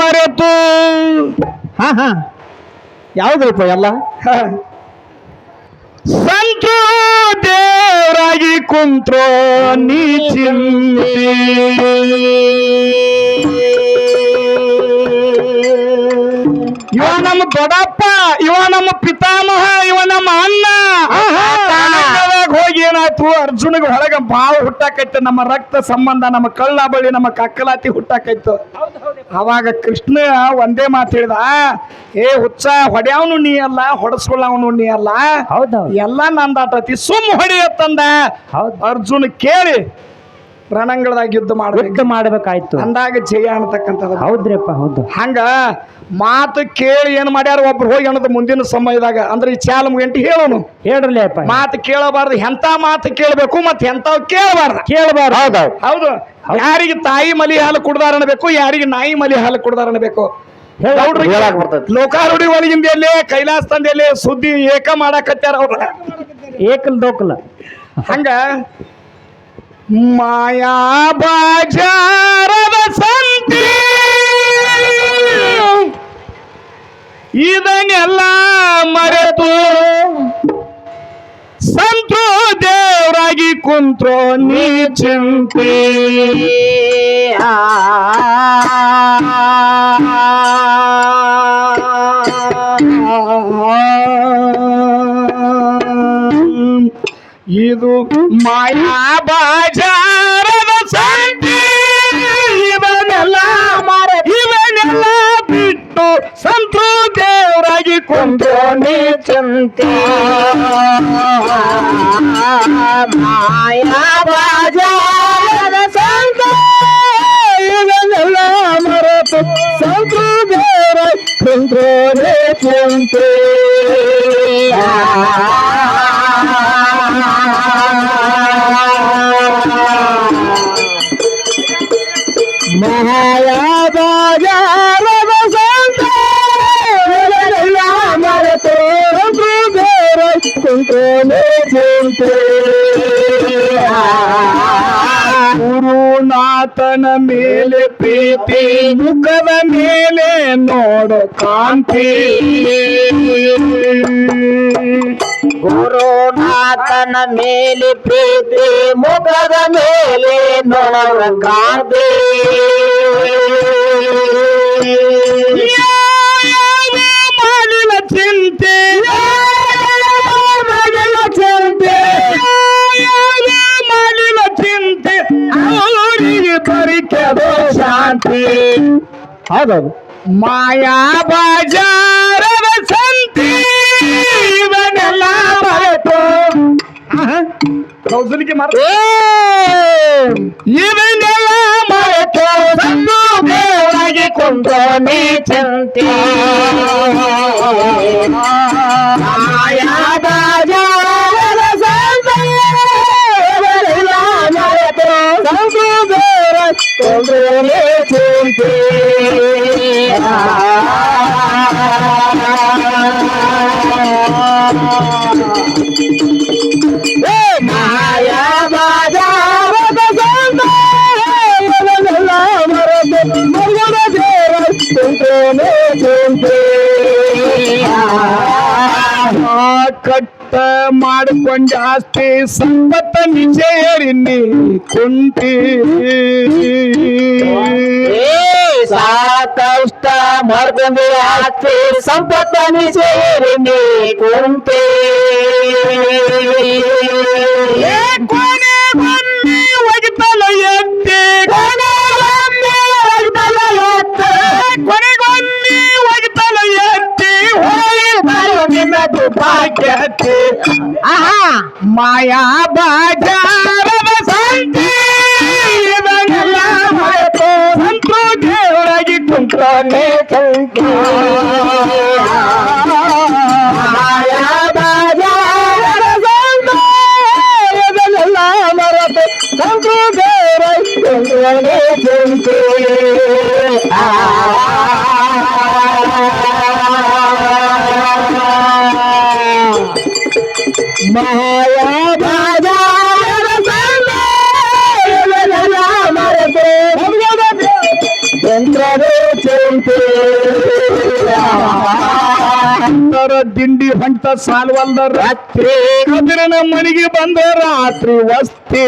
ಮರೆತು. ಹಾ ಹಾ. ಯಾವ್ದಲ್ಪ ಎಲ್ಲ? ಸಂತೋ ದೇವರಾಗಿ ಕುಂತ್ರೋ ನೀ ಚಿಂತೆ. ಇವ ನಮ್ಮ ದೊಡ್ಡಪ್ಪ ಇವ ನಮ್ಮ ಪಿತಾಮಹ ಇವ ನಮ್ಮ ಅಣ್ಣ. ಏನಾಯ್ತು ಅರ್ಜುನಿಗೆ ಹೊರಗೆ ಬಾವು ಹುಟ್ಟಾಕೈತೆ ನಮ್ಮ ರಕ್ತ ಸಂಬಂಧ ನಮ್ಮ ಕಳ್ಳ ಬಳ್ಳಿ ನಮ್ಮ ಕಕ್ಕಲಾತಿ ಹುಟ್ಟಾಕೈತು. ಅವಾಗ ಕೃಷ್ಣ ಒಂದೇ ಮಾತು ಹೇಳಿದ ಏ ಹುಚ್ಚ ಹೊಡ್ಯಾವನು ನೀ ಅಲ್ಲ ಹೊಡಸ್ಕೊಳ್ಳವನು ನೀ ಅಲ್ಲ ಎಲ್ಲ ನಂದಾಟತಿ ಸುಮ್ ಹೊಡಿಯತ್ತಂದ ಅರ್ಜುನ್ ಕೇಳಿ ರಣಂಗಳದಾಗ ಯುದ್ಧ ಮಾಡಬೇಕು. ಮಾಡಬೇಕಾಯ್ತು ಮಾಡ್ಬೇಕಾಯ್ತು. ಅಂದಾಗ ಜಯ ಅನ್ನತಕ್ಕಂಥದ್ದು. ಹೌದ್ರಿಪ್ಪ ಹೌದು. ಹಂಗ ಮಾತು ಕೇಳಿ ಏನು ಮಾಡ್ಯಾರ ಒಬ್ರು ಹೋಗಿ ಅನ್ನೋದು ಮುಂದಿನ ಸಮಯದಾಗ ಅಂದ್ರೆ ಈ ಚಾಲ ಗಂಟೆ ಹೇಳೋನು. ಹೇಳ್ರಲ್ಲೇ ಮಾತು ಕೇಳಬಾರ್ದು ಎಂತ ಮಾತು ಕೇಳಬೇಕು ಮತ್ತೆ ಎಂತಾವ್ ಕೇಳಬಾರ್ದು. ಕೇಳಬಾರ್ದು. ಹೌದು. ಹೌದು. ಯಾರಿಗೆ ತಾಯಿ ಮಲಿ ಹಾಲು ಕುಡ್ದಾರ ಅನ್ಬೇಕು ಯಾರಿಗೆ ನಾಯಿ ಮಲಿ ಹಾಲು ಕುಡ್ದಾರ ಅನ್ಬೇಕು. ಲೋಕಾರುಡಿ ಒಳಗಿಂದ ಎಲ್ಲೇ ಕೈಲಾಸ ತಂದೆಲ್ಲೇ ಸುದ್ದಿ ಏಕ ಮಾಡಾಕತ್ಯಾರ ಅವ್ರ. ಏಕಲ್ ದೋಕಲ್. ಹಂಗ ಮಾಯಾ ಬಾಜಾರದ ಸಂತಿ. ಇದನ್ನೆಲ್ಲ ಮರೆತು ಸಂತೋ ದೇವರಾಗಿ ಕುಂತ್ರೋ ನೀ ಚಿಂತೆ. ಇದು ಮಾಯಾ ಬಾಜಾರದ ಸಂತಿ ಇವನೆಲ್ಲ ಮಾರ. ಇವನೆಲ್ಲ ಬಿಟ್ಟು ಸಂತೋ ದೇವರಾಗಿ ಕುಂತ್ರೋ ನೀ ಚಿಂತೆ. ಮಾಯಾ ಬಾಜಾರದ ಸಂತ ಇವನೆಲ್ಲ ಮರೆತು ಸಂತೋ ದೇವರಾಗಿ ಕುಂತ್ರೋ ನೀ ಚಿಂತೆ. ಚಿಂತೆ ಗುರುನಾಥನ ಮೇಲೆ ಪ್ರೀತಿ, ಮುಖದ ಮೇಲೆ ನೋಡು ಕಾಂತಿ. ಗುರುನಾಥನ ಮೇಲೆ ಪ್ರೀತಿ, ಮುಖದ ಮೇಲೆ ನೋಡ ಕಾಂತಿ. ಹೌದೌದು ಮಾಯಾ ಬಾಜಾರದ ಸಂತಿ ಇವನೆಲ್ಲ ಮರೆತು. ಕೌಸಲಿಗೆ ಮಾತ್ರ ಇವನೆಲ್ಲ ಮರೆತು. ಸಂದು ದೇವರಾಗಿ ಕೊಂಡೋನೆ ಚಂತಿ ಮಾಯಾ ಬಾಜಾರದ ಸಂತಿ ಇವನೆಲ್ಲ ಮರೆತು. ಸಂದು ದೇವರಾಗಿ ಮಾಡಿಕೊಂಡ ಆಸ್ತಿ ಸಂಪತ್ತ ನಿಜೇರಿ ನೀ ಕುಂತಿ ಸಾಕಷ್ಟ ಮಾಡ್ಕೊಂಡು ಆಸ್ತಿ ಸಂಪತ್ತನಿ ಸೇರಿ ನೀ ಕುಂತೆ ಮಾಯಾ ಬಾಜಾರದ ಸಂತಿ ಇವನೆಲ್ಲ ಮರೆತು ಸಂತೋ ದೇವರಾಗಿ ಕುಂತ್ರೋನೆ ಕುಂತು ಮಾಯಾ ಬಾಜಾರದ ಸಂತ ಇವನೆಲ್ಲ ಮರೆತು ಸಂತೋ ದೇವರಾಗಿ ಕುಂತ್ರೋನೆ ಅಂದರ ದಿಂಡಿ ಹೊಂಟ ಸಾಲ್ವಲ್ದ ರಾತ್ರಿ ಕದಿರನ ಮನೆಗೆ ಬಂದ ರಾತ್ರಿ ವಸ್ತಿ.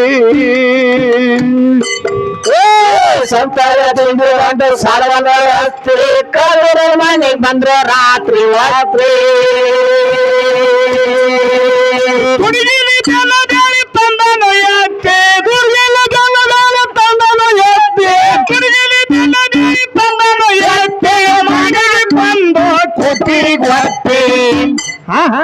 ಸಂತಾರ ದಿಂಡಿ ಅಂದ ಸಾಲವಲ್ಲ ರಾತ್ರಿ ಕರುರ ಮನೆಗ್ ಬಂದ್ರ ರಾತ್ರಿ ರಾತ್ರಿ ಹುಡುಗಿಲಿ ಬೆಲ್ಲ ಬೇಳೆ ತಂದನು ಎತ್ತೆ ದುರ್ಗೆಲ ಬೆಲ್ಲ ಬೇಳೆ ತಂದನು ಮನೆಗೆ ಬಂದ ಕೊಟ್ಟಿರಿ ಗೊತ್ತೆ ಹಾ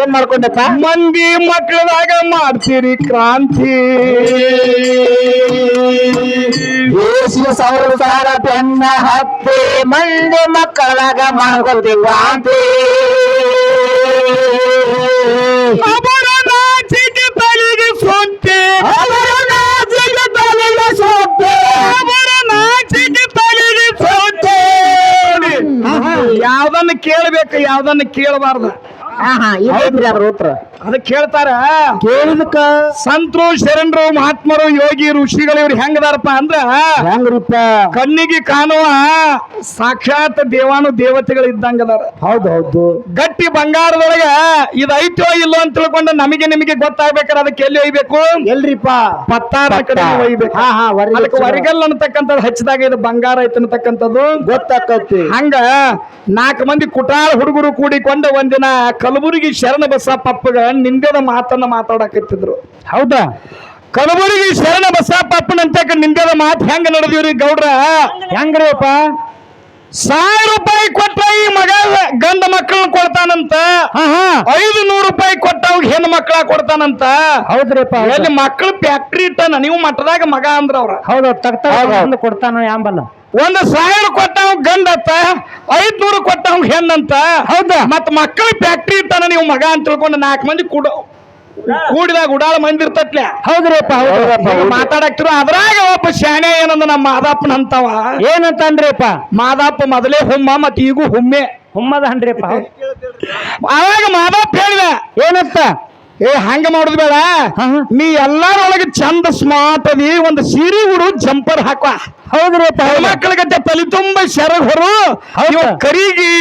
ಏನ್ ಮಾಡ್ಕೊಂಡಪ್ಪ ಮಂದಿ ಮಕ್ಕಳದಾಗ ಮಾಡ್ತೀರಿ ಕ್ರಾಂತಿ. ದೇಶಿಯ ಸಂಸಾರ ಬೆನ್ನ ಹತ್ತಿ ಮಂದಿ ಮಕ್ಕಳಾಗ ಮಾಡ್ಕೊಳ್ತೀವಿ ವಾಂತಿ ಅವರ ನಾಚಿಕೆ ತಲೆಗೆ ಸೊತ್ತೆ. ಅವರ ನಾಚಿಕೆ ತಲೆಗೆ ಸೊತ್ತೆ. ಅವರ ನಾಚಿಕೆ ತಲೆಗೆ ಸೊತ್ತೆ. ಯಾವ್ದನ್ನ ಕೇಳ್ಬೇಕು ಯಾವ್ದನ್ನ ಕೇಳಬಾರ್ದು. ಆಹಾ, ಇದೈತ್ರಿ ಅದ್ರ ಉತ್ತರ. ಅದಕ್ಕೆ ಹೇಳ್ತಾರ ಕೇಳಿದಕ್ಕ? ಸಂತರು ಶರಣರು ಮಹಾತ್ಮರು ಯೋಗಿ ಋಷಿಗಳು ಇವ್ರು ಹೆಂಗದಾರಪ್ಪ ಅಂದ್ರ ಹೆಂಗ್ರಿಪ್ಪ? ಕಣ್ಣಿಗೆ ಕಾಣುವ ಸಾಕ್ಷಾತ್ ದೇವಾನು ದೇವತೆಗಳು ಇದ್ದಂಗ ಅದಾರ ಹೌದು ಹೌದು. ಗಟ್ಟಿ ಬಂಗಾರದೊಳಗ ಇದು ಐತೋ ಇಲ್ಲೋ ಅಂತ ತಿಳ್ಕೊಂಡು ನಮಗೆ ನಿಮಗೆ ಗೊತ್ತಾಗ್ಬೇಕಾದ್ರೆ ಅದಕ್ಕೆ ಎಲ್ಲಿ ಒಯ್ಬೇಕು? ಎಲ್ರಿಪ್ಪ? ಪತ್ತಾರ ಕಡೆ ಒಯ್ಬೇಕು. ಹಾ ಹಾ ವರಿ ಅದಕ್ಕೆ ವರಿಗಲ್ ಅನ್ನತಕ್ಕಂಥದ್ದು ಹಚ್ಚಿದಾಗ ಇದು ಬಂಗಾರ ಐತೆ ಅನ್ನತಕ್ಕಂಥದ್ದು. ಗೊತ್ತಾಕತಿ ಹಂಗ ನಾಲ್ಕು ಮಂದಿ ಕುಟಾಳ ಹುಡುಗರು ಕೂಡಿಕೊಂಡು ಒಂದಿನ ಕಲಬುರಗಿ ಶರಣ ಬಸಪ್ಪಗ ನಿಂದೆದ ಮಾತನ್ನ ಮಾತಾಡಕತ್ತಿದ್ರು. ಹೌದಾ? ಕಲಬುರಗಿ ಶರಣ ಬಸಪ್ಪನಂತ ನಿಂದೆದ ಮಾತು ಹೆಂಗ ನಡೆದಿವ್ರಿ ಗೌಡ್ರ? ಹೆಂಗ್ರಿಪ್ಪ? ಸಾವಿರ ರೂಪಾಯಿ ಕೊಟ್ಟ ಈ ಮಗ ಗಂಡ ಮಕ್ಕಳನ್ನ ಕೊಡ್ತಾನಂತ. ಐದು ನೂರು ರೂಪಾಯಿ ಕೊಟ್ಟ ಅವ್ ಹೆಣ್ಣು ಮಕ್ಕಳ ಕೊಡ್ತಾನಂತ. ಹೌದ್ರಪ್ಪ ಮಕ್ಕಳು ಫ್ಯಾಕ್ಟ್ರಿ ಇಟ್ಟಾನ? ನೀವು ಮಠದಾಗ ಮಗ ಅಂದ್ರ ಅವ್ರ ಹೌದು. ತಗ್ತ ಕೊಡ್ತಾನ ಯಾಂಬಲ್ಲ. ಒಂದು ಸಾವಿರ ಕೊಟ್ಟವ್ ಗಂಡತ್ತ ಐದ್ನೂರು ಕೊಟ್ಟವ್ ಹೆಣ್ಣಂತ. ಹೌದಾ? ಮತ್ ಮಕ್ಕಳ ಫ್ಯಾಕ್ಟ್ರಿ ಇರ್ತಾನ ನೀವು ಮಗ ಅಂತ ತಿಳ್ಕೊಂಡು ನಾಲ್ಕು ಮಂದಿ ಕೂಡ ಕೂಡಿದಾಗ ಉಡಾಳ ಮಂದಿ ಇರ್ತತ್ಲೆ. ಹೌದ್ರಿಪ್ಪ ಮಾತಾಡಕ್ತಿರು ಅದ್ರಾಗ ಒಬ್ಬ ಶಾಣೆ ಏನಂದ ನಮ್ಮ ಮಾದಪ್ಪನ ಅಂತವ. ಏನಂತಂದ್ರಿಪ್ಪ? ಮಾದಪ್ಪ ಮೊದಲೇ ಹುಮ್ಮ ಮತ್ ಈಗೂ ಹುಮ್ಮೆ. ಹುಮ್ಮದ ಹನ್ರಿಪ್ಪ ಅವಾಗ ಮಾದಪ್ಪ ಹೇಳಿದ. ಏನಂತ ಏ ಹಂಗ ಮಾಡುದು ಬೇಡ. ನೀ ಎಲ್ಲಾರೊಳಗೆ ಚಂದ ಸ್ಮಾರ್ಟ್ ಅದಿ ಒಂದು ಸೀರೆ ಉಡು ಜಂಪರ್ ಹಾಕುವ. ಹೌದ್ರಿ ಮಕ್ಕಳಿಗಂತೆ ತಲೆ ತುಂಬ ಶರ ಹೊರು. ಕರಿಗಿ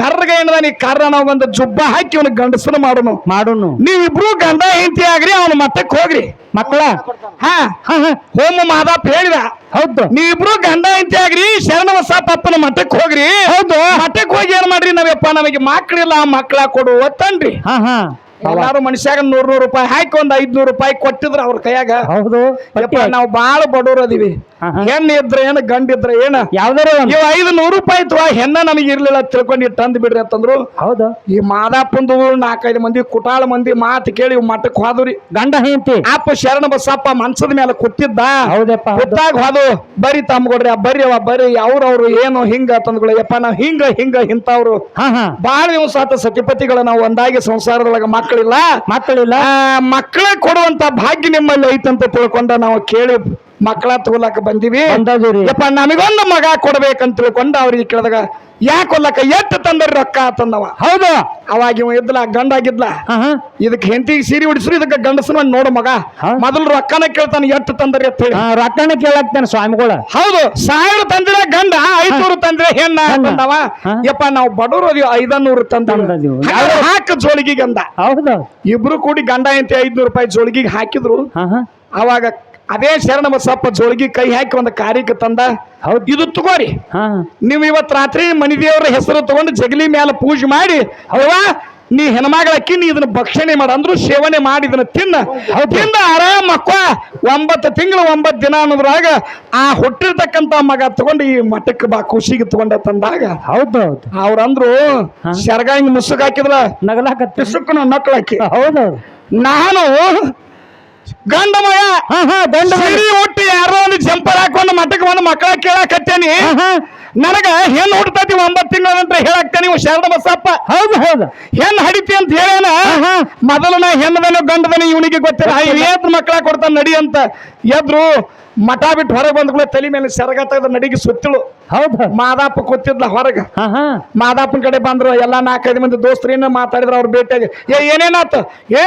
ಕರ್ಗ ಏನದ ನೀ ಕರ್ರ ನಾವು ಒಂದು ಜುಬ್ಬ ಹಾಕಿ ಅವನ ಗಂಡಸನ ಮಾಡೋನು. ಮಾಡೋನು. ನೀವಿಬ್ರು ಗಂಡ ಹೆಂಡತಿ ಆಗ್ರಿ ಅವನ ಮಟ್ಟಕ್ಕೆ ಹೋಗ್ರಿ. ಮಕ್ಕಳ? ಹಾ. ಹೋಮ ಮಾದಪ್ಪ ಹೇಳಿದ. ಹೌದು. ನೀವಿಬ್ರು ಗಂಡ ಹೆಂಡತಿ ಆಗ್ರಿ ಶರಣಬಸ ಪಪ್ಪನ ಮಠಕ್ಕೆ ಹೋಗ್ರಿ. ಹೌದು. ಮಠಕ್ಕೆ ಹೋಗಿ ಏನ್ ಮಾಡ್ರಿ ನಾವಪ್ಪ ನಮಗೆ ಮಕ್ಕಳಿಲ್ಲ ಮಕ್ಕಳ ಕೊಡು ಒತ್ತನ್ರಿ ಹಾ ಹಾ. ಎಲ್ಲಾರು ಮನುಷ್ಯಾಗ ನೂರ್ ನೂರು ರೂಪಾಯಿ ಹಾಕಿ ಒಂದ್ ಐದ್ನೂರು ರೂಪಾಯಿ ಕೊಟ್ಟಿದ್ರ ಅವ್ರ ಕೈಯಾಗ. ಹೌದು ಯಪ್ಪ ನಾವು ಬಾಳ ಬಡವ್ರು ಅದೀವಿ. ಹೆಣ್ಣು ಇದ್ರ ಏನ ಗಂಡ ಇದ್ರ ಏನ? ಯಾವ್ದಾರ ಒಂದು. ಇವ್ ಐದು ನೂರು ರೂಪಾಯಿ ಇತ್ತು ಹೆಣ್ಣ ನಮಗೆ ಇರ್ಲಿಲ್ಲ ತಿಳ್ಕೊಂಡು ತಂದ್ ಬಿಡ್ರಿ ಅಂತಂದ್ರು. ಹೌದು. ಈ ಮಾದಾಪಂದು ನಾಲ್ಕೈದು ಮಂದಿ ಕುಟಾಳ ಮಂದಿ ಮಾತು ಕೇಳಿ ಇವ್ ಮಠಕ್ ಹೋದ್ರಿ. ಗಂಡ ಹೆಂಡತಿ. ಅಪ್ಪ ಶರಣ ಬಸಪ್ಪ ಮನ್ಸದ ಮೇಲೆ ಕೂತಿದ್ದ. ಹೌದಪ್ಪ ಹೌದು. ಕೂತಾಗ ಹೋದು. ಬರಿ ತಮ್ಗೊಡ್ರಿ ಆ ಬರ್ರಿ ಅವ ಬರ್ರಿ ಅವ್ರವ್ರು ಏನು ಹಿಂಗ ತಂದ್ಗಳು ಯಪ್ಪ ನಾವ್ ಹಿಂಗ ಹಿಂಗ ಇಂಥವ್ರು. ಹಾ ಹಾ. ಬಾಳ ದಿವಸ ಆತ ಸತಿಪತಿಗಳ ನಾವು ಒಂದಾಗಿ ಸಂಸಾರದೊಳಗ ಮಕ್ಕಳಿಲ್ಲ? ಮಕ್ಕಳಿಲ್ಲ? ಮಕ್ಕಳ ಕೊಡುವಂತ ಭಾಗ್ಯ ನಿಮ್ಮಲ್ಲಿ ಐತಂತ ತಿಳ್ಕೊಂಡ ನಾವು ಕೇಳಿ ಮಕ್ಕಳ ತೋಲಕ ಬಂದಿವಿ. ಯಪ್ಪ ನಮಗೊಂದು ಮಗ ಕೊಡ್ಬೇಕಂತ ತಿಳ್ಕೊಂಡ ಅವ್ರಿಗೆ ಕೇಳಿದಾಗ ಯಾಕೆ ಕೊಲ್ಲಕ ಎಷ್ಟು ತಂದ್ರಿ ರೊಕ್ಕ ತಂದವ ಹೌದು. ಅವಾಗ ಇವ ಇದ್ಲ ಗಂಡ ಆಗಿದ್ಲ. ಇದಕ್ಕೆ ಹೆಂಡತಿ ಸೀರೆ ಉಡಿಸ್ರು ಇದಕ್ಕೆ ಗಂಡಸನ ನೋಡು ಮಗ. ಮೊದಲು ರೊಕ್ಕನ ಕೇಳ್ತಾನೆ ಎಷ್ಟು ತಂದ್ರಿ ಅಂತ ಹೇಳಿ. ರೊಕ್ಕನ ಕೇಳಾಕ್ತಾನೆ ಸ್ವಾಮಿಗಳ. ಹೌದು ಸಾವಿರ ತಂದ್ರೆ ಗಂಡ ಐದ್ನೂರು ತಂದ್ರೆ ಹೆಣ್ಣ ಅಂತಂದವ ತಂದವ ಯಪ್ಪ ನಾವು ಬಡವರು ಅದೀವಿ ಐದನೂರು ತಂದ. ಹಾಕ ಜೋಳಿಗೆ ಗಂಡ. ಹೌದು. ಇಬ್ರು ಕೂಡಿ ಗಂಡ ಅಂತ ಐದ್ನೂರು ರೂಪಾಯಿ ಜೋಳಿಗೆ ಹಾಕಿದ್ರು. ಅವಾಗ ಅದೇ ಶರಣ ಬಸಪ್ಪ ಜೋಳಿಗೆ ಕೈ ಹಾಕಿ ಒಂದು ಕಾರ್ಯಕ್ಕೆ ತಂದ? ಹೌದು. ಇದು ತಗೋರಿ. ನೀವು ಇವತ್ತು ರಾತ್ರಿ ಮನಿ ದೇವರ ಹೆಸರು ತಗೊಂಡು ಜಗಲಿ ಮೇಲೆ ಪೂಜೆ ಮಾಡಿ ಅವ್ವ ನೀ ಹೆಣ್ಮಗಳಕ್ಕಿ ನೀ ಇದನ್ನ ಭಕ್ಷಣೆ ಮಾಡ. ಅಂದ್ರು ಸೇವನೆ ಮಾಡಿ ಇದನ್ನ ತಿನ್ನ. ತಿಂದ ಆರಾಮ ಮಕ್ಕ ಒಂಬತ್ತು ತಿಂಗಳು ಒಂಬತ್ತು ದಿನ ಅನ್ನೋದ್ರಾಗ ಆ ಹುಟ್ಟಿರ್ತಕ್ಕಂತ ಮಗ ತಗೊಂಡು ಈ ಮಠಕ್ಕೆ ಬಾ ಖುಷಿಗೆ ತಗೊಂಡ ತಂದಾಗ ಹೌದು ಹೌದು. ಅವ್ರಂದ್ರು ಶರ್ಗ ಹಿಂಗ್ ಮುಸುಕ್ ಹಾಕಿದ್ರ ನಗಲಾಕ ಪಿಸುಕ್ಕನ ನಕ್ಳಾಕಿ. ಹೌದೌದು ನಾನು ಗಂಡ ಮಗ ಹಾ ಹಾ ದಂಡ ಸಿರಿ ಹುಟ್ಟಿ ಯಾರೋ ಒಂದು ಜಂಪರ್ ಹಾಕೊಂಡು ಮಠಕ್ಕೆ ಬಂದು ಮಕ್ಕಳ ಕೇಳಾಕತ್ತೇನಿ. ನನಗ ಹೆಣ್ಣು ಹುಡ್ತತಿ ಒಂಬತ್ತು ತಿಂಗಳ ನಂತರ ಹೇಳಾಕ್ತೇನೆ ನೀವು ಶಾರದ ಬಸಪ್ಪ. ಹೌದು ಹೌದು. ಹೆಣ್ ಹಡಿತಿ ಅಂತ ಹೇಳೇನ? ಮೊದಲು ನಾ ಹೆಣ್ಣದನು ಗಂಡದನ ಇವನಿಗೆ ಗೊತ್ತಿಲ್ಲ. ಏತ್ ಮಕ್ಕಳ ಕೊಡ್ತಾನ ನಡಿ ಅಂತ ಎದ್ರು ಮಠ ಬಿಟ್ಟು ಹೊರಗೆ ಬಂದ ಕೂಡ ತಲೆ ಮೇಲೆ ಸೆರಗ ತೆಗೆದ ನಡಿಗೆ ಸುತ್ತಳು. ಹೌದು ಮಾದಾಪ ಕೂತಿದ್ಲ ಹೊರಗೆ. ಹಾ ಹಾ. ಮಾದಾಪನ ಕಡೆ ಬಂದ್ರು ಎಲ್ಲಾ ನಾಲ್ಕೈದು ಮಂದಿ ದೋಸ್ತರು ಏನ ಮಾತಾಡಿದ್ರು ಅವ್ರು ಭೇಟಿಯಾಗಿ ಏ ಏನೇನಾತ? ಏ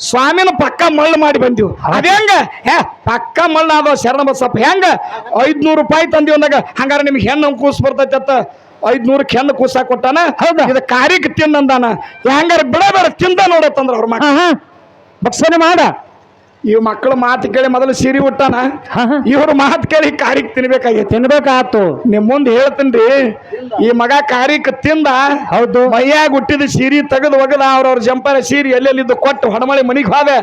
ಸ್ವಾಮಿನ ಪಕ್ಕ ಮಳ್ಳು ಮಾಡಿ ಬಂದಿವು. ಅದ ಹೆಂಗ? ಹೇ ಪಕ್ಕ ಮಳ್ಳ ಅದ ಶರಣ ಬಸಪ್ಪ. ಹೆಂಗ? ಐದ್ನೂರು ರೂಪಾಯಿ ತಂದಿವ್ ಅಂದಾಗ ಹಂಗಾರೆ ನಿಮ್ಗೆ ಹೆಣ್ಣು ಕೂಸ್ ಬರ್ತೈತೆ ಅತ್ತ ಐದ್ನೂರಕ್ಕೆ ಹೆಣ್ಣು ಕೂಸ ಕೊಟ್ಟಾನ? ಹೌದಾ? ಇದು ಕಾರಿಗೆ ತಿಂದಂದಾನ? ಹೆಂಗಾರ ಬಿಡ ಬೇಡ ತಿಂದ ನೋಡತ್ತಂದ್ರ ಅವ್ರ ಮಾಡ ಭಕ್ಷಣೆ ಮಾಡ. ಈ ಮಕ್ಕಳು ಮಾತು ಕೇಳಿ ಮೊದಲು ಸೀರೆ ಉಟ್ಟಾನ? ಇವ್ರ ಮಾತು ಕೇಳಿ ಕಾರಿಗೆ ತಿನ್ಬೇಕಾಗಿ ತಿನ್ಬೇಕಾತು. ನಿಮ್ ಮುಂದೆ ಹೇಳ್ತೀನಿ ಈ ಮಗ ಕಾರಿಕ್ ತಿಂದ ಹೌದು. ಮೈಯಾಗ ಹುಟ್ಟಿದ ಸೀರಿ ತೆಗೆದು ಒಗದ ಅವ್ರವ್ರ ಜಂಪರ ಸೀರಿ ಎಲ್ಲೆಲ್ಲಿದ್ದು ಕೊಟ್ಟು ಹೊಡಮಳಿ ಮನಿಗೆ ಹೋದೆ.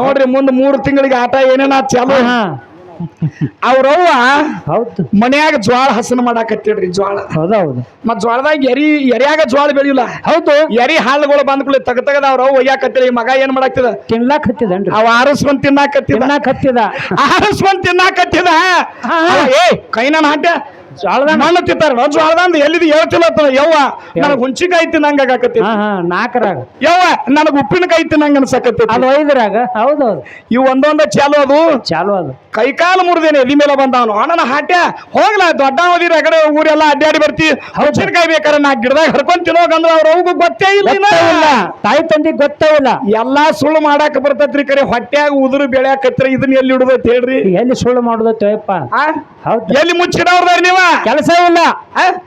ನೋಡ್ರಿ ಮುಂದೆ ಮೂರು ತಿಂಗಳಿಗೆ ಆಟ ಏನೇನ ಚಾಲು. ಅವ್ರವ್ವ ಹೌದು. ಮನ್ಯಾಗ ಜ್ವಾಳ ಹಸನ ಮಾಡಾಕತ್ತಿಡ್ರಿ ಜ್ವಾಳ. ಹೌದೌದು. ಮತ್ ಜ್ವಾಳದಾಗ ಎರಿ ಎರಿಯಾಗ ಜ್ವಾಳ ಬೆಳಿಲ್ಲ ಹೌದು. ಎರಿ ಹಾಳುಗಳು ಬಂದ್ಕೊಳ್ಳಿ ತಗ ತಗದ ಅವ್ರ ಒಯ್ಯಾಕತ್ತಿರ ಈ ಮಗ ಏನ್ ಮಾಡಾಕ್ತಿದ ತಿನ್ಲಾಕ್ ಹತ್ತಿದನ್ರಿ ಅವ ಆರಿಸ್ಕೊಂಡ್ ತಿನ್ನಾಕತ್ತಿದ. ತಿನ್ನಾಕ್ ಹತ್ತಿದ ಆರಿಸ್ಕೊಂಡ್ ತಿನ್ನಾಕತ್ತಿದ ಏ ಕೈನ ಹಾಟ್ಯ. ಮಣ್ಣು ತಿಂತಾರ ಜ್ವಾಳದಂದ ಎಲ್ಲಿದ್? ಹೇಳ್ತಿಲ್ಲ ಯವ್ವ ನನಗ್ ಹುಂಚಿಕಾಯಿ ತಿನ್ನಂಗ ಹಾ ನಾಲ್ಕರಾಗ ಯವ್ವ ನನಗ್ ಉಪ್ಪಿನಕಾಯಿ ತಿನ್ನಂಗ ಅನ್ಸಕತ್ತೈತಿ. ಅದು ಐದರಾಗ? ಹೌದೌದು. ಇವು ಒಂದೊಂದ ಚಾಲು ಅದು. ಚಾಲು ಅದು. ಕೈಕಾಲು ಮುರಿದೇನೆ ಎಲಿ ಮೇಲೆ ಬಂದವನು ಅಣ್ಣನ ಹಾಟ್ಯ ಹೋಗ್ಲ ದೊಡ್ಡ ಓದಿರ ಅಗಡೆ ಊರೆಲ್ಲ ಅಡ್ಡಾಡಿ ಬರ್ತಿ. ಹುಂಚಿನಕಾಯಿ ಬೇಕಾರೆ ನಾ ಗಿಡದಾಗ ಹರ್ಕೊಂಡ್ ತಿನ್ನೋಕಂದ್ರ ಅವ್ರ ಅವ್ಗೂ ಗೊತ್ತೇ ಇಲ್ಲ. ತಾಯಿ ತಂದಿ ಗೊತ್ತೇ ಇಲ್ಲ. ಎಲ್ಲಾ ಸುಳ್ಳು ಮಾಡಾಕ ಬರ್ತೈತ್ರಿ ಕರೆ. ಹೊಟ್ಯಾಗ ಉದುರು ಬೆಳ್ಯಾಕತ್ರಿ. ಇದನ್ನ ಎಲ್ಲಿ ಹಿಡಿದೈತಿ ಹೇಳ್ರಿ. ಎಲ್ಲಿ ಸುಳ್ಳು ಆ? ಹೌದು. ಎಲ್ಲಿ ಮುಚ್ಚಿಡವ್ರದಾರ ನೀವ? ಕೆಲಸ ಇಲ್ಲ?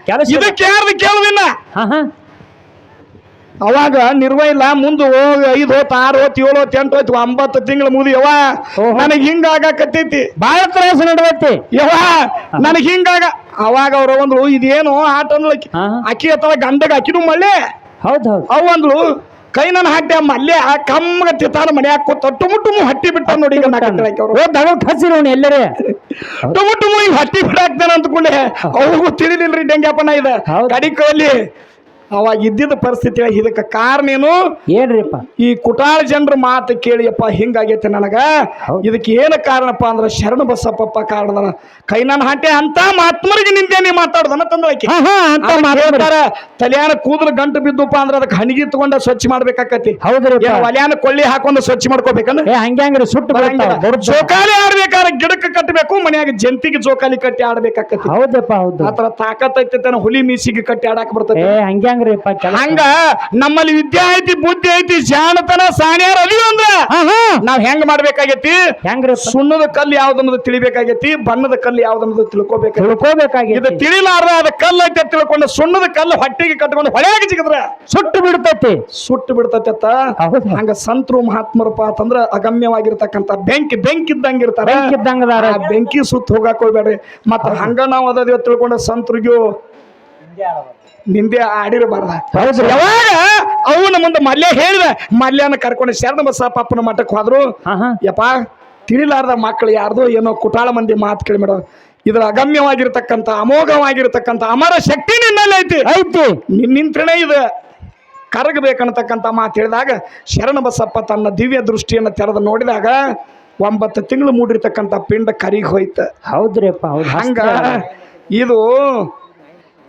ಕೆಲಸ. ಇದಕ್ಕೆ ಯಾರ್ದು ಕೇಳುವಿಲ್ಲ ಅವಾಗ ನಿರ್ವ ಇಲ್ಲ ಮುಂದೆ ಹೋಗಿ ಐದು ಹೋತ್ ಆರು ಹೋತ್ ಏಳು ಹೋತ್ ಎಂಟು ಹೋಯ್ತು ಒಂಬತ್ತು ತಿಂಗಳು ಮುಗಿ ಯವ ಓಹೋ. ನನಗೆ ಹಿಂಗ ಆಗಾಕತ್ತೈತಿ ಬಾಳ ತ್ರಾಸ ನಡವೈತಿ ಯವ ನನಗೆ ಹಿಂಗಾಗ ಅವಾಗ ಅವ್ರ ಒಂದು ಇದೇನು ಆಟ ಅಂದ್ಳು. ಅಕ್ಕಿ ಅಥವಾ ಗಂಡಗ ಅಕ್ಕಿನೂ ಮಳ್ಳೆ ಹೌದು ಅವ ಅಂದ್ಳು ಕೈ ನನ್ನ ಹಾಕ್ದೆ ಮಲ್ಲೆ ಆ ಕಮ್ಮಗ ತಿತ್ತಾನ ಮನೆ ಹಾಕೋ ತಟ್ಟು ಮುಟ್ಟು ಹಟ್ಟಿ ಬಿಟ್ಟ ನೋಡಿ ನೋಡಿ ಎಲ್ಲರೇ. ಟುಮು ಟುಮು ಈಗ ಹಟ್ಟಿ ಬಿಡಾಕ್ತಾನ ಅಂತ ಕೂಡಲೇ ಅವ್ರಿಗೂ ತಿಳಿಲಿಲ್ರಿ ಡೆಂಗ್ಯಾಪನ ಇದ. ಹೌದು. ಅವಾಗ ಇದ್ದಿದ್ದ ಪರಿಸ್ಥಿತಿ ಇದಕ್ಕೆ ಕಾರಣ ಏನು? ಏನ್ರಿಪ್ಪ ಈ ಕುಟಾಳ ಜನರ ಮಾತು ಕೇಳಿಯಪ್ಪ ಹಿಂಗಾಗೈತೆ ನನಗ. ಇದಕ್ಕೆ ಏನು ಕಾರಣಪ್ಪ ಅಂದ್ರೆ ಶರಣ ಬಸಪ್ಪಪ್ಪ ಕಾರಣದನ ಕೈ ನನ್ನ ಹಾಟೆ ಅಂತ ಮಾತ್ಮರಿಗೆ ನಿಂತೆ ನೀ ಮಾತಾಡ್ದನ ಮಾತಾಡ್ತಾರ ತಲಿಯಾನ ಕೂದಲು ಗಂಟು ಬಿದ್ದಪ್ಪ ಅಂದ್ರೆ ಅದಕ್ಕೆ ಹಣಿಗೆ ತಗೊಂಡ ಸ್ವಚ್ಛ ಮಾಡ್ಬೇಕಾಕತಿ ಹೌದ್ರಿ ಒಲ್ಯಾನ ಕೊಳ್ಳಿ ಹಾಕೊಂಡು ಸ್ವಚ್ಛ ಮಾಡ್ಕೋಬೇಕಂದ್ರೆ ಹಂಗ್ಯಾಂಗ್ರಿ ಸುಟ್ಟು ಜೋಕಾಲಿ ಆಡ್ಬೇಕಾದ್ರೆ ಗಿಡಕ್ಕೆ ಕಟ್ಟಬೇಕು ಮನ್ಯಾಗ ಜಂತಿಗೆ ಜೋಕಾಲಿ ಕಟ್ಟಿ ಆಡ್ಬೇಕಾಕತಿ ಹೌದಪ್ಪ ಹೌದು. ಆತರ ತಾಕತ್ ಐತೆ ಹುಲಿ ಮೀಸಿಗೆ ಕಟ್ಟಿ ಆಡಾಕ ಬರ್ತದೆ ಏ ಹಂಗ್ಯಾಂಗ್ರಿಪ್ಪ ಕೆಲಸ? ಹಂಗ ನಮ್ಮಲ್ಲಿ ವಿದ್ಯೆ ಐತಿ ಬುದ್ಧಿ ಐತಿ ಜಾಣತನ ಸಾಣ್ಯಾರ ಅದಿವಿ ಅಂದ್ರ ನಾವ್ ಹೆಂಗ್ ಮಾಡ್ಬೇಕಾಗೈತಿ? ಹೆಂಗ್ರಿ ಸುಣ್ಣದ ಕಲ್ಲು ಯಾವ್ದನ್ನೋದು ತಿಳಿಬೇಕಾಗೈತಿ ಬಣ್ಣದ ಕಲ್ಲು ಯಾವ್ದನ್ನೋದು ತಿಳ್ಕೋಬೇಕಾಗಿ ಇದು ತಿಳಿಲಾರ್ದ ಅದ ಕಲ್ಲು ಐತೆ ತಿಳ್ಕೊಂಡು ಸುಣ್ಣದ ಕಲ್ಲು ಹೊಟ್ಟೆಗೆ ಕಟ್ಕೊಂಡು ಹೊಳೆಯಾಗಿ ಸಿಗದ್ರ ಸುಟ್ಟು ಬಿಡ್ತೈತಿ. ಸುಟ್ಟು ಬಿಡ್ತೈತಿ ಅತ್ತ ಹಂಗ ಸಂತರು ಮಹಾತ್ಮರಪ್ಪ ಅಂತಂದ್ರ ಅಗಮ್ಯವಾಗಿರ್ತಕ್ಕಂತ ಬೆಂಕಿ ಬೆಂಕಿ ಇದ್ದಂಗ ಇರ್ತಾರೆ ಬೆಂಕಿ ಸುತ್ತ ಹೋಗಾಕ್ ಹೋಗ್ಬೇಡ್ರಿ ಮತ್ತ ಹಂಗ ನಾವು ಅದ ತಿಳ್ಕೊಂಡ ಸಂತರಿಗೂ ನಿಂದೆ ಆಡಿರಬಾರ್ದ. ಯಾವಾಗ ಅವನ ಮುಂದೆ ಮಲ್ಯ ಹೇಳಿದ ಮಲ್ಯನ ಕರ್ಕೊಂಡು ಶರಣ ಬಸಪ್ಪನ ಮಠಕ್ಕೆ ಹೋದ್ರು. ಯಪ್ಪ ತಿಳಿಲಾರ್ದ ಮಕ್ಕಳು ಯಾರ್ದು ಏನೋ ಕುಟಾಳ ಮಂದಿ ಮಾತು ಕೇಳಿ ಮೇಡಮ್. ಇದ್ರ ಅಗಮ್ಯವಾಗಿರ್ತಕ್ಕಂಥ ಅಮೋಘವಾಗಿರ್ತಕ್ಕಂಥ ಅಮರ ಶಕ್ತಿ ನಿನ್ನಲ್ಲಿ ಐತಿ. ಆಯ್ತು. ನಿನ್ ನಿಂತ್ರನೇ ಇದು. ಕರಗಬೇಕನ್ನತಕ್ಕಂಥ ಮಾತು ಹೇಳಿದಾಗ ಶರಣ ಬಸಪ್ಪ ತನ್ನ ದಿವ್ಯ ದೃಷ್ಟಿಯನ್ನು ತೆರೆದು ನೋಡಿದಾಗ ಒಂಬತ್ತು ತಿಂಗಳು ಮೂಡಿರ್ತಕ್ಕಂಥ ಪಿಂಡ ಕರಿಗೆ ಹೋಯ್ತು. ಹೌದ್ರಿಪ್ಪ ಹೌದು. ಹಂಗ ಇದು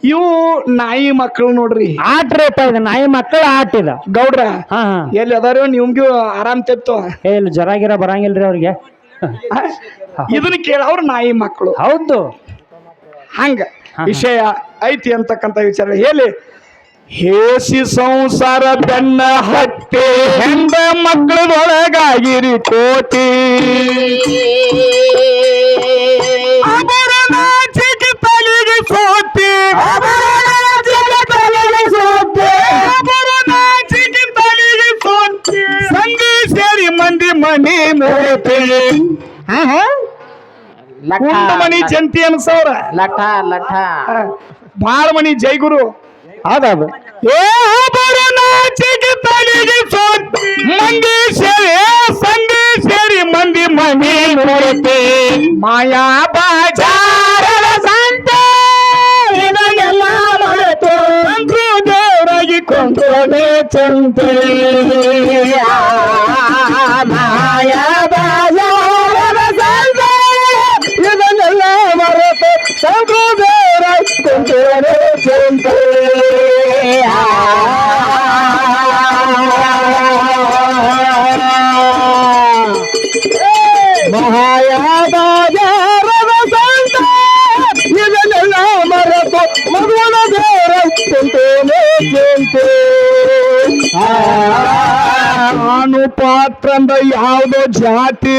ಇವು ನಾಯಿ ಮಕ್ಕಳು ನೋಡ್ರಿ. ಆಟ್ರಿಪ್ಪ ಇದು ನಾಯಿ ಮಕ್ಕಳು ಆಟ ಇದ. ಗೌಡ್ರ ಹಾ ಹಾ. ಎಲ್ಲಿ ಅದಾರೋ ನಿಮ್ಗೂ ಆರಾಮ್ ತೆತ್ತು ಏ ಇಲ್ಲಿ ಜ್ವರ ಗಿರ ಬರಂಗಿಲ್ರಿ ಅವ್ರಿಗೆ. ಇದನ್ನ ಕೇಳವ್ರ ನಾಯಿ ಮಕ್ಕಳು ಹೌದು. ಹಂಗ ವಿಷಯ ಐತಿ ಅಂತಕ್ಕಂತ ವಿಚಾರ. ಹೇಳಿ ಹೇಸಿ ಸಂಸಾರ ಬೆನ್ನ ಹಟ್ಟೆ ಹೆಂಡ ಮಕ್ಕಳದೊಳಗಾಗಿರಿ ಕೋಟಿ. ಕುಂಡು ಮನಿ ಜಂತಿ ಅನ್ಸವ್ರ. ಲಠ ಲಠ. ಬಾಳ ಮನಿ ಜೈಗುರು ಹೌದೌದು ಏ ಬರು ನಾಚಿಗೆ ತಲೆಗೆ ಸೋತ್. ಮಂದಿ ಸೇರಿ ಸಂದಿ ಸೇರಿ ಮಂದಿ ಮನಿ ನೋಡುತ್ತೆ ಮಾಯಾ ಬಾಜಾರ ಸಂತೆ ಇದನ್ನೆಲ್ಲ ಮರೆತು ಅಂದ್ರು ದೇವರಾಗಿ ಕೊಂಡ್ರೆ ಚಂತೆ ಯಾವುದೋ ಜಾತಿ.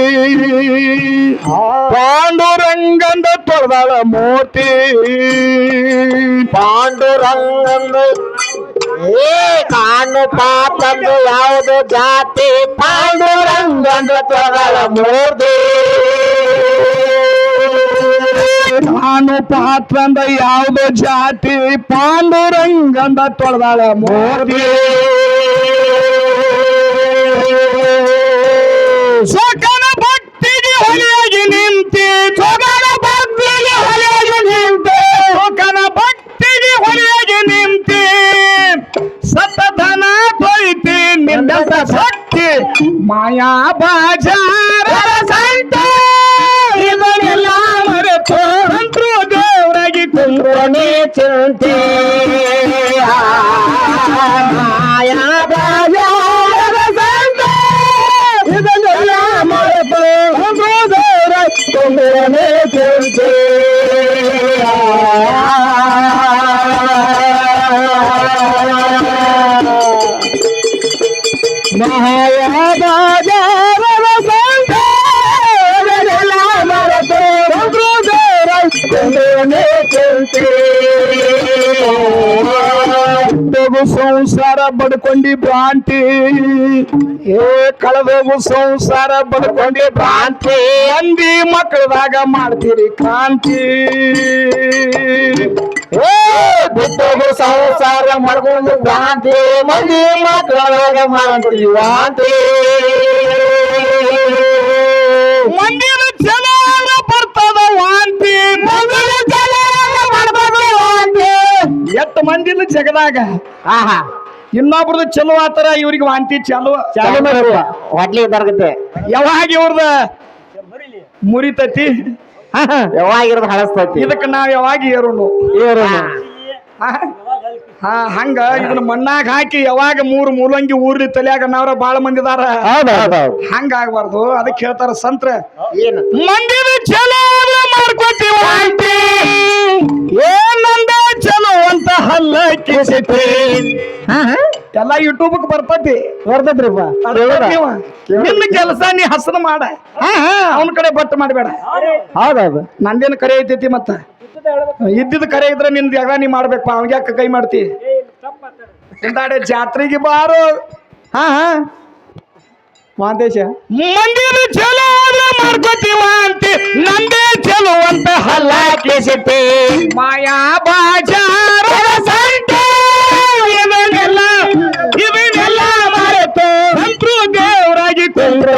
ಪಾಂಡುರಂಗಂದ ತೊಳೆದಾಳ ಮೂರ್ತಿ. ಪಾಂಡುರಂಗಂದು ಏ ಕಾಣು ಪಾಪಂದು ಯಾವುದು ಜಾತಿ. ಪಾಂಡುರಂಗಂದು ತೊಗಲ ಮೂರ್ತಿ. ನಾನು ಪಾತ್ರಂದ ಯಾವುದೋ ಜಾತಿ. ಪಾಂಡುರಂಗಂದ ತೊಳೆದಾಳ ಮೂರ್ತಿ. ನಿನ್ನಂತ ಭಕ್ತಿ ಮಾಯಾ ಬಾಜಾರ ಸಂತ. ಇದನ್ನೆಲ್ಲ ಮರೆತು ಅಂತ್ರು ದೇವರಾಗಿ ಕುಂದ್ರನೇ ಚಿಂತೆ. ಸಂಸಾರ ಬಡ್ಕೊಂಡಿ ಭ್ರಾಂತಿ. ಏ ಕಳೆದೋಗು ಸಂಸಾರ ಬಡ್ಕೊಂಡಿ ಭ್ರಾಂತಿ. ಅಂದಿ ಮಕ್ಕಳದಾಗ ಮಾಡ್ತೀರಿ ಕ್ರಾಂತಿ. ಏ ಬಿಟ್ಟೋಗು ಸಂಸಾರ ಮಾಡ್ಕೊಂಡು ಭ್ರಾಂತಿ. ಮಂದಿ ಮಕ್ಕಳದಾಗ ಮಾಡ್ತೀರಿ ವಾಂತಿ ಮಂದಿನ ಚಲೋ ಬರ್ತದ ವಾಂತಿ. ಎಷ್ಟು ಮಂದಿನ ಜಗದಾಗ? ಆಹಾ. ಇನ್ನೊಬ್ರದ್ದು ಚಲೋ ಆತರ ಇವ್ರಿಗೆ ವಾಂತಿ ಚಲೋ ಚಾಲು ಹೊಟ್ಲಿ ಬರ್ತೈತೆ ಯಾವಾಗ ಇವ್ರದ ಮುರಿತತಿ? ಯಾವಾಗಿರೋದು ಹಳಸ್ತತಿ? ಇದಕ್ಕೆ ನಾವ್ ಯಾವಾಗ ಏರೋನು ಏರೋನು ಹಾ ಹಂಗ ಇದನ್ನ ಮಣ್ಣಾಗ ಹಾಕಿ ಯಾವಾಗ ಮೂರು ಮೂಲಂಗಿ ಊರ್ಲಿ ತಲೆಯಾಗ ನಾವ್ರ ಬಾಳ ಮಂದಿ ಇದಾರ ಹೌದೌದು ಹಂಗ ಆಗ್ಬಾರ್ದು. ಅದಕ್ಕೆ ಹೇಳ್ತಾರ ಸಂತ್ರ. ಏನು? ಮಂದಿ ಚಲೋ ಹಾ ಎಲ್ಲ ಯೂಟ್ಯೂಬ್ ಬರ್ತೈತಿ. ಬರ್ತೈತ್ರಿಪ್ಪ ನಿನ್ನ ಕೆಲಸ ನೀ ಹಸನ ಮಾಡ. ಅವನ ಕಡೆ ಬಟ್ ಮಾಡಬೇಡ. ಹೌದೌದು. ನಂದೇನು ಕರೆ ಐತೈತಿ ಮತ್ತ? ಇದ್ದಿದ್ ಕರೆ ಇದ್ರೆ ನಿಂದ ಯಾಗ ನೀ ಮಾಡ್ಬೇಕು ಅವಾಗ ಯಾಕೆ ಕೈ ಮಾಡ್ತಿ? ಇಂದಾಡೆ ಜಾತ್ರೆಗೆ ಬಾರು. ಹಾ ಹಾ. ಮಾಂತೇಶ ಮಂದಿರ ಚಲೋ ಆದ್ರೆ ಮಾಡ್ಕೋತೀವ ಅಂತ. ನಂದೇ ಚಲೋ ಅಂತ ಹಲ್ಲ ಕಿಸಿತಿ ಮಾಯಾ ಬಾಜಾರ.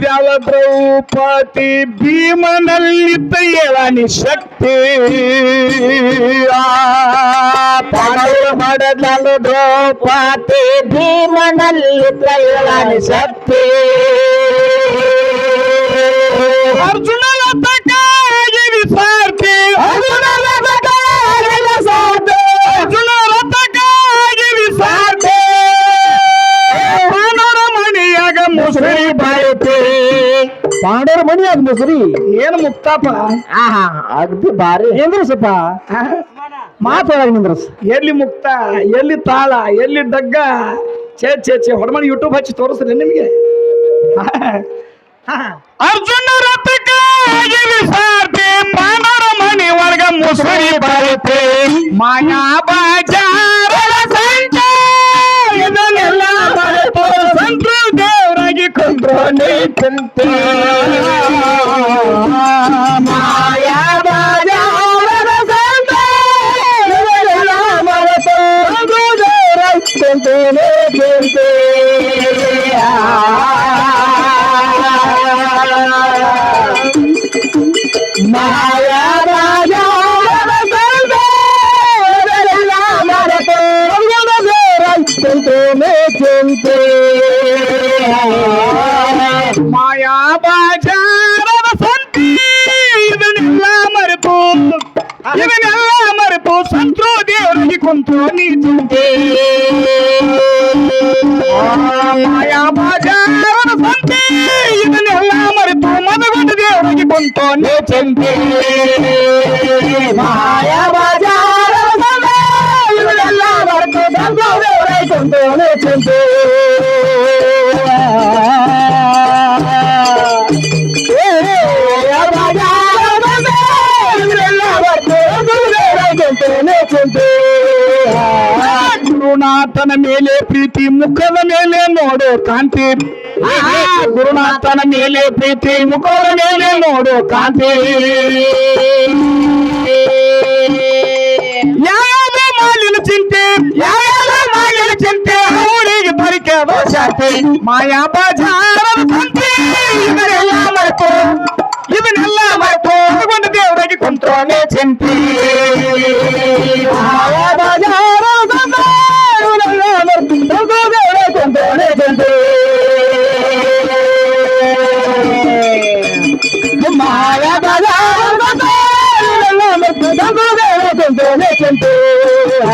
ಮಾಡಿದ್ಯಾವ ದ್ರೌಪದಿ ಭೀಮನಲ್ಲಿದ್ದ ಏಳನಿ ಶಕ್ತಿ. ಮಾಡಿದ್ಯಾವ ದ್ರೌಪದಿ ಭೀಮನಲ್ಲಿದ್ದ ಏಳನಿ ಶಕ್ತಿ. ಅರ್ಜುನನ ಸಾರ್ಥಿ ವಿಸಾರ್ತಿ ಪಾಂಡವ್ರ ಮನಿ ಆಗ್ಬೇಕು ಸರಿ. ಏನು ಮುಕ್ತಾಪ? ಆಹಾ ಅಗ್ದಿ ಬಾರಿ. ಏನ್ರಿ ಸ್ವಲ್ಪ ಮಾತಾಡಕ್ ನಿಂದ್ರಸ್. ಎಲ್ಲಿ ಮುಕ್ತ? ಎಲ್ಲಿ ತಾಳ? ಎಲ್ಲಿ ಡಗ್ಗ? ಚೇ ಛೇ ಚೇ ಹೊಡಮಣಿ ಯೂಟ್ಯೂಬ್ ಹಚ್ಚಿ ತೋರಿಸ್ರಿ ನಿಮಗೆ. ಅರ್ಜುನ ಪಾಂಡವರ ಮಣಿ ಒಳಗ ಮುಸುರಿ ಬರುತ್ತೆ. ಮಾಯಾ ಬಾಜಾರರ ದೇವರಾಗಿ ಕೊಂಡ್ರು ಕಾಂತಿ. ಗುರುನಾಥನ ಮೇಲೆ ಪ್ರೀತಿ, ಮುಖದ ಮೇಲೆ ನೋಡು ಕಾಂತಿ. ಯಾವ ಮಾಲಿನ ಚಿಂತೆ ಯಾವ ಮಾಲಿನ ಚಿಂತೆ? ಅವಳಿಗೆ ಬರಿಕೆ ಬಸಾತೆ ಮಾಯಾ ಬಜಾರ ಸಂತೆ. ಇವರೆಲ್ಲ ಮರೆತು ಇದನ್ನೆಲ್ಲ ಮರೆತು ತಗೊಂಡ ದೇವರಿಗೆ ಕುಂತ್ರೋನೆ ಚಿಂತೆ. ಬಜಾರದ